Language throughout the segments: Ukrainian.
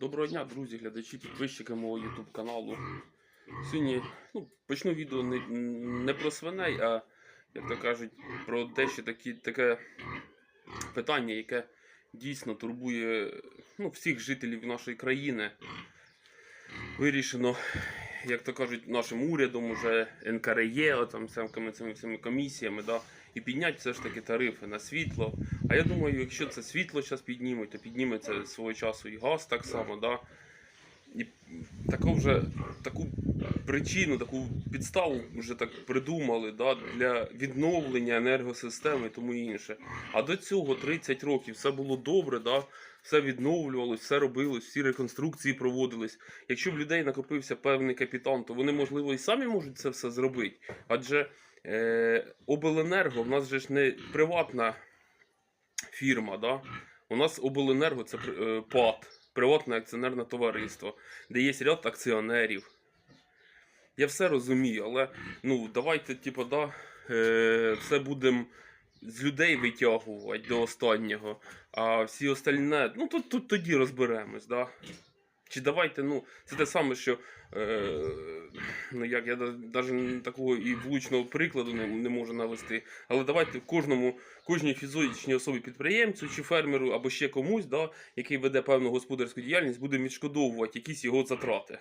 Доброго дня, друзі, глядачі, підписчики мого YouTube каналу. Сьогодні ну, почну відео не, не про свиней, а, як то кажуть, про дещо такі, таке питання, яке дійсно турбує ну, всіх жителів нашої країни. Вирішено, як то кажуть, нашим урядом, уже НКРЄ, там, всякими цими, цими комісіями, да, і підняти все ж таки тарифи на світло. А я думаю, якщо це світло зараз піднімуть, то підніметься свого часу і газ так само. Да? І таку вже таку причину, таку підставу вже так придумали да, для відновлення енергосистеми і тому інше. А до цього 30 років все було добре, да? Все відновлювалось, все робилось, всі реконструкції проводились. Якщо в людей накопився певний капітал, то вони, можливо, і самі можуть це все зробити. Адже е, обленерго в нас же ж не приватна фірма. Да? У нас обленерго це е, ПАТ, приватне акціонерне товариство, де є ряд акціонерів. Я все розумію, але ну, давайте, типу, да, е, все будемо з людей витягувати до останнього, а всі остальне, ну тут, тут тоді розберемось. Да? Чи давайте, ну, це те саме, що е, ну як я навіть такого і влучного прикладу не, не можу навести. Але давайте кожному, кожній фізичній особі підприємцю чи фермеру або ще комусь, да, який веде певну господарську діяльність, буде відшкодовувати якісь його затрати.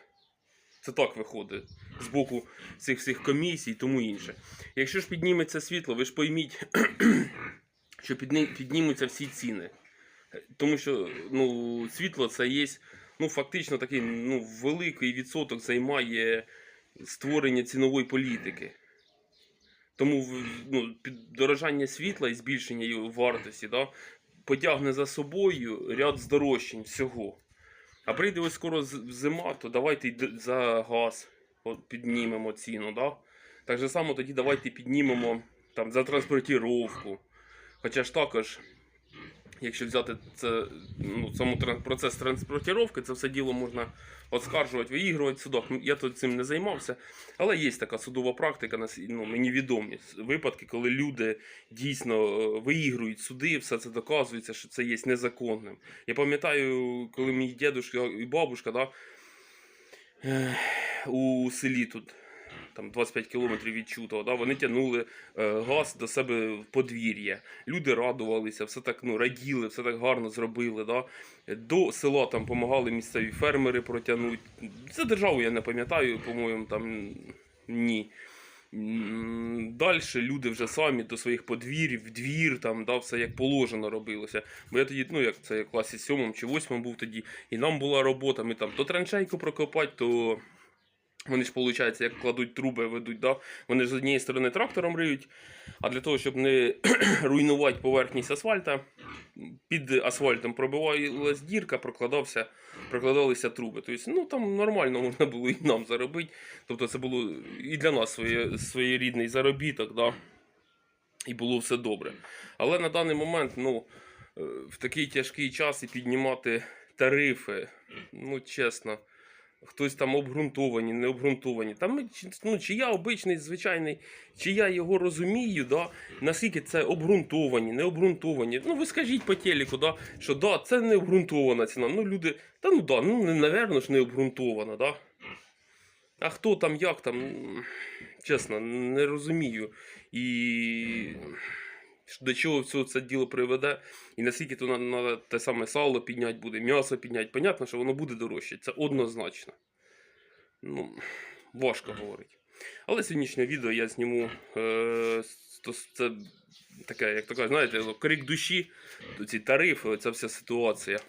Це так виходить з боку цих всіх комісій і тому інше. Якщо ж підніметься світло, ви ж пойміть, що піднімуться всі ціни. Тому що ну, світло це є ну, фактично такий ну, великий відсоток займає створення цінової політики. Тому ну, піддорожання світла і збільшення його вартості да, потягне за собою ряд здорожчань всього. А прийде ось скоро зима, то давайте за газ от піднімемо ціну. Да? Так же само тоді давайте піднімемо там, за транспортіровку. Хоча ж також, якщо взяти це, ну, саму процес транспортіровки, це все діло можна оскаржувати, виігрувати в судах. Ну, Я тут цим не займався. Але є така судова практика, ну, мені відомі випадки, коли люди дійсно е, виігрують суди, все це доказується, що це є незаконним. Я пам'ятаю, коли мій дідушка і бабушка да, у селі тут. Там 25 кілометрів від Чутова, да, вони тягнули е, газ до себе в подвір'я. Люди радувалися, все так ну, раділи, все так гарно зробили. Да. До села там допомагали місцеві фермери протягнути. Це державу я не пам'ятаю, по-моєму, там ні. Далі люди вже самі до своїх подвір'їв, двір, там, да, все як положено робилося. Бо я тоді, ну як це класі сьомому чи восьмому був тоді, і нам була робота, ми там то траншейку прокопати, то. Вони ж, виходить, як кладуть труби, ведуть, да? вони ж з однієї сторони трактором риють, а для того, щоб не руйнувати поверхність асфальта, під асфальтом пробивалась дірка, прокладався, прокладалися труби. Тобто, ну там нормально можна було і нам заробити. Тобто це було і для нас своє, своєрідний заробіток, да? і було все добре. Але на даний момент, ну, е, в такий тяжкий час і піднімати тарифи, ну чесно. Хтось там обґрунтовані, не обґрунтовані. Там ну, чи я обичний, звичайний, чи я його розумію, да, наскільки це обґрунтовані, не обґрунтовані. Ну ви скажіть по телеку, да, що да, це не обґрунтована ціна. Ну люди, та ну да, ну напевно ж не обґрунтована, да. А хто там, як там, чесно, не розумію. І до чого все це діло приведе, і наскільки то на, на те саме сало підняти буде, м'ясо підняти. Понятно, що воно буде дорожче, це однозначно. Ну, важко говорити. Але сьогоднішнє відео я зніму. Е, це таке, як то кажуть, знаєте, крик душі, ці тарифи, ця вся ситуація.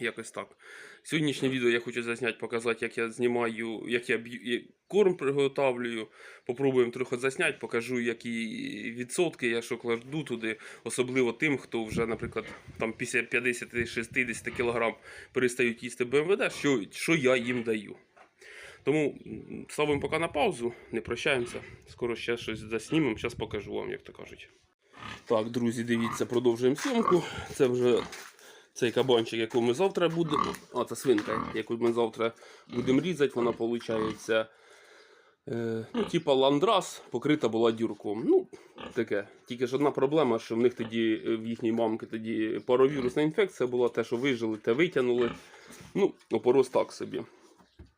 Якось так. Сьогоднішнє відео я хочу засняти, показати, як я знімаю, як я б'ю, корм приготовлюю. Попробуємо трохи засняти, покажу, які відсотки я що кладу туди, особливо тим, хто вже, наприклад, там після 50-60 кг перестають їсти БМВД, що, що я їм даю. Тому ставимо поки на паузу, не прощаємося. Скоро ще щось заснімемо, зараз покажу вам, як то кажуть. Так, друзі, дивіться, продовжуємо зйомку. Це вже цей кабанчик, яку ми завтра будемо. Це свинка, яку ми завтра будемо різати, вона виходить. Е, ну, типа ландрас покрита була дюрком. Ну, таке. Тільки ж одна проблема, що в них тоді, е, в їхній мамки тоді паровірусна інфекція була, те, що вижили, те витягнули. Ну, опорос так собі.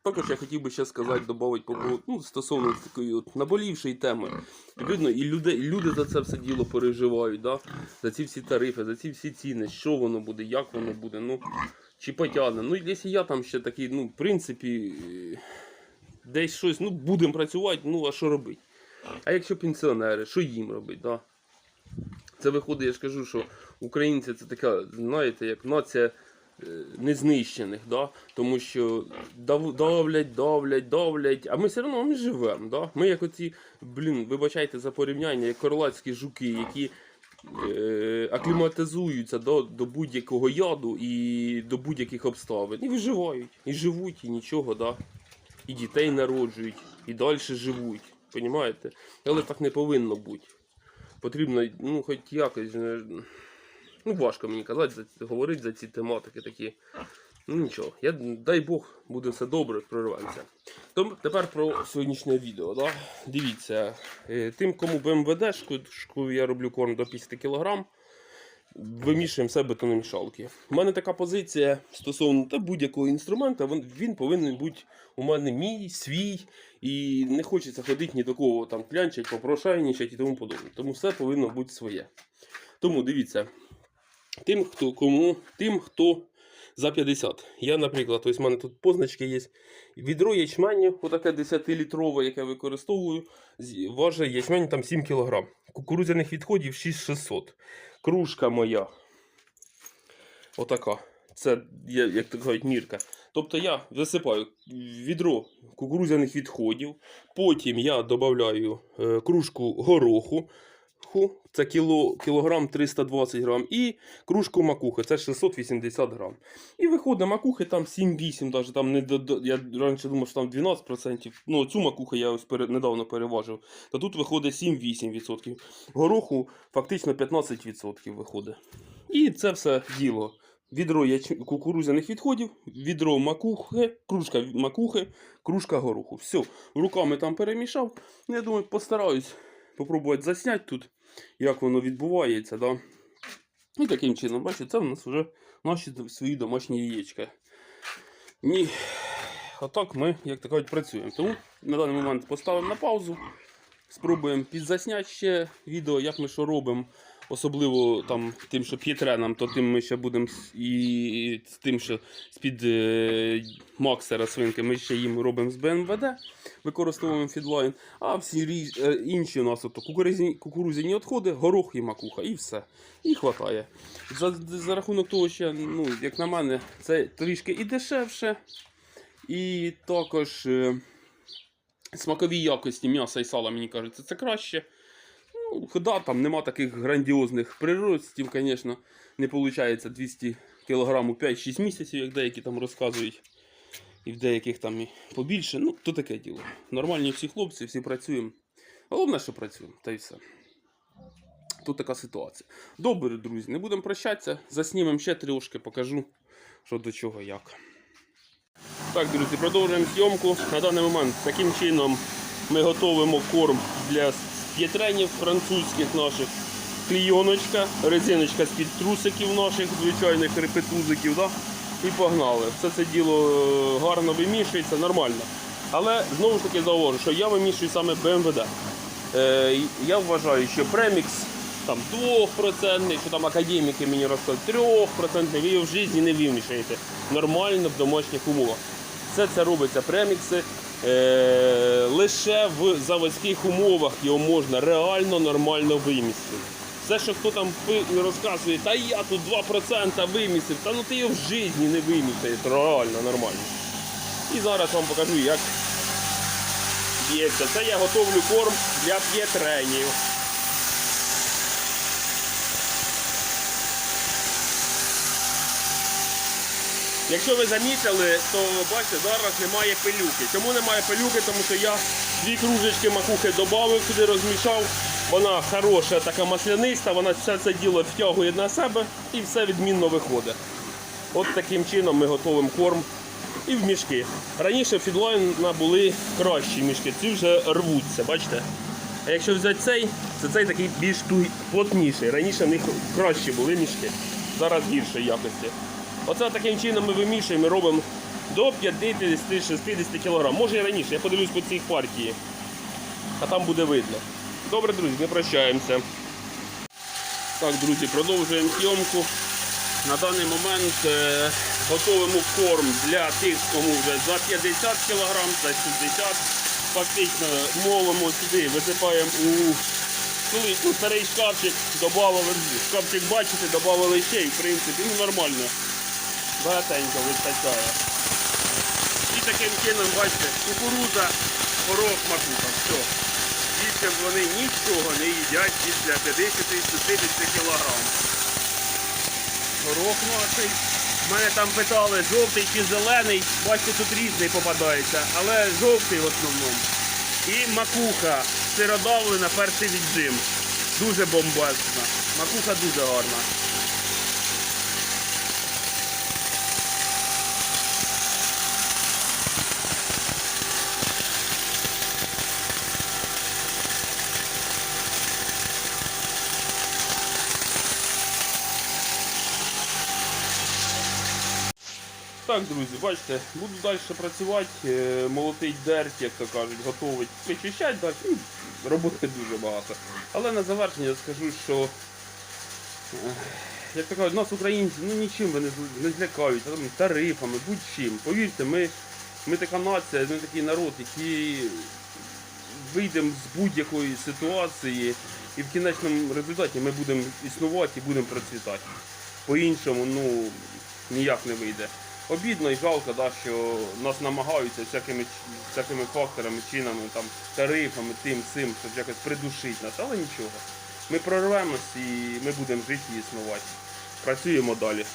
Також я хотів би ще сказати, додати ну, стосовно такої от наболівшої теми. Видно, і люди, люди за це все діло переживають, да? за ці всі тарифи, за ці всі ціни, що воно буде, як воно буде, ну, чи потягне. Ну, якщо я там ще такий, ну, в принципі, десь щось, ну, будемо працювати, ну, а що робити? А якщо пенсіонери, що їм робити? Да? Це виходить, я ж кажу, що українці це така, знаєте, як нація незнищених, да? тому що давлять, давлять, давлять, а ми все одно ми живемо. Да? Ми як оці, блін, вибачайте за порівняння, як королацькі жуки, які е, акліматизуються до, до будь-якого яду і до будь-яких обставин. І виживають, і живуть, і нічого, да? і дітей народжують, і далі живуть. Понімаєте? Але так не повинно бути. Потрібно, ну, хоч якось. Ну, важко мені казати, говорити за ці тематики такі. Ну нічого, я, дай Бог, буде все добре, прорвемося. Тепер про сьогоднішнє відео. Да? Дивіться, е, тим, кому БМВД, шку я роблю корм до 50 кг, вимішуємо все бетономішалки. У мене така позиція стосовно будь-якого інструмента, він, він повинен бути у мене мій, свій, і не хочеться ходити ні до кого там клянчать, попрошайничать і тому подобне. Тому все повинно бути своє. Тому дивіться, тим, хто кому, тим, хто за 50. Я, наприклад, ось в мене тут позначки є. Відро ячменю, отаке 10-літрове, яке використовую, важить ячмень там 7 кг. Кукурудзяних відходів 6600. Кружка моя. Отака. Це, як то кажуть, мірка. Тобто я висипаю відро кукурудзяних відходів, потім я додаю е, кружку гороху, ху, це кіло, кілограм 320 грам, і кружку макухи, це 680 грам. І виходить макухи там 7-8, даже там не я раніше думав, що там 12%. Ну, цю макуху я ось пере, недавно переважив. Та тут виходить 7-8%. Гороху фактично 15% виходить. І це все діло. Відро яч... кукурудзяних відходів, відро макухи, кружка макухи, кружка гороху. Все, руками там перемішав. Я думаю, постараюсь попробувати засняти тут, як воно відбувається. Да? І таким чином, бачите, це в нас вже наші свої домашні яєчка. Ні. Отак ми, як то кажуть, працюємо. Тому на даний момент поставимо на паузу. Спробуємо підзасняти ще відео, як ми що робимо. Особливо там тим, що п'єтренам, то тим ми ще будемо і з тим, що з-під е, Максера свинки ми ще їм робимо з БНВД, використовуємо фідлайн. А всі рі- е, інші у нас ото кукурузяні, відходи, горох і макуха, і все. І хватає. За, за рахунок того, що, ну, як на мене, це трішки і дешевше, і також е, смакові якості м'яса і сала, мені кажеться, це краще. Ну, да, там нема таких грандіозних приростів, звісно, не виходить 200 кг у 5-6 місяців, як деякі там розказують. І в деяких там і побільше. Ну, то таке діло. Нормальні всі хлопці, всі працюємо. Головне, що працюємо, та й все. Тут така ситуація. Добре, друзі, не будемо прощатися. Заснімемо ще трішки, покажу, що до чого як. Так, друзі, продовжуємо зйомку. На даний момент таким чином ми готуємо корм для п'єтренів французьких наших. Клійоночка, резиночка з-під трусиків наших, звичайних репетузиків. Да? І погнали. Все це діло е, гарно вимішується, нормально. Але знову ж таки зауважу, що я вимішую саме БМВД. Е, я вважаю, що премікс там 2%, що там академіки мені розказують 3%, ви його в житті не вимішаєте нормально в домашніх умовах. Все це робиться премікси. Е, лише в заводських умовах його можна реально нормально вимістити. Все, що хто там розказує, та я тут 2% вимісив, та ну ти його в житті не вимістаєш реально нормально. І зараз вам покажу, як б'ється. Це я готовлю корм для п'єтренів. Якщо ви замітили, то бачите, зараз немає пилюки. Чому немає пилюки? Тому що я дві кружечки макухи додав, сюди розмішав. Вона хороша, така масляниста, вона все це діло втягує на себе і все відмінно виходить. От таким чином ми готуємо корм і в мішки. Раніше в фідлайна були кращі мішки, ці вже рвуться, бачите? А якщо взяти цей, то цей такий більш плотніший. Раніше в них кращі були мішки, зараз гіршої якості. Оце таким чином ми вимішуємо і робимо до 50-60 кг. Може і раніше, я подивлюсь по цій партії. А там буде видно. Добре, друзі, ми прощаємося. Так, друзі, продовжуємо зйомку. На даний момент е, готуємо корм для тих, кому вже за 50 кг, за 60 Фактично молимо сюди, висипаємо у ну, старий шкафчик, додавали, шкафчик бачите, додавали ще і в принципі ну, нормально. Багатенько вистачає. І таким чином, бачите, кукуруза, горох, макуха, все. Більше вони нічого не їдять після 50-60 кг. Горох наший. Мене там питали, жовтий чи зелений. Бачите, тут різний попадається, але жовтий в основному. І макуха сиродавлена, перший віджим. Дуже бомбезна. Макуха дуже гарна. Так, друзі, бачите, буду далі працювати, е, молотить дерть, як то кажуть, готовить, вичищати далі. Ну, роботи дуже багато. Але на завершення скажу, що е, як то кажуть, нас українці ну нічим вони не злякають, тарифами, будь-чим. Повірте, ми, ми така нація, ми такий народ, який вийдемо з будь-якої ситуації і в кінечному результаті ми будемо існувати і будемо процвітати. По-іншому, ну, ніяк не вийде. Обідно і жалко, да, що нас намагаються всякими, всякими факторами, чинами, там, тарифами, тим, цим, щоб якось придушити нас, але нічого. Ми прорвемось і ми будемо жити і існувати. Працюємо далі.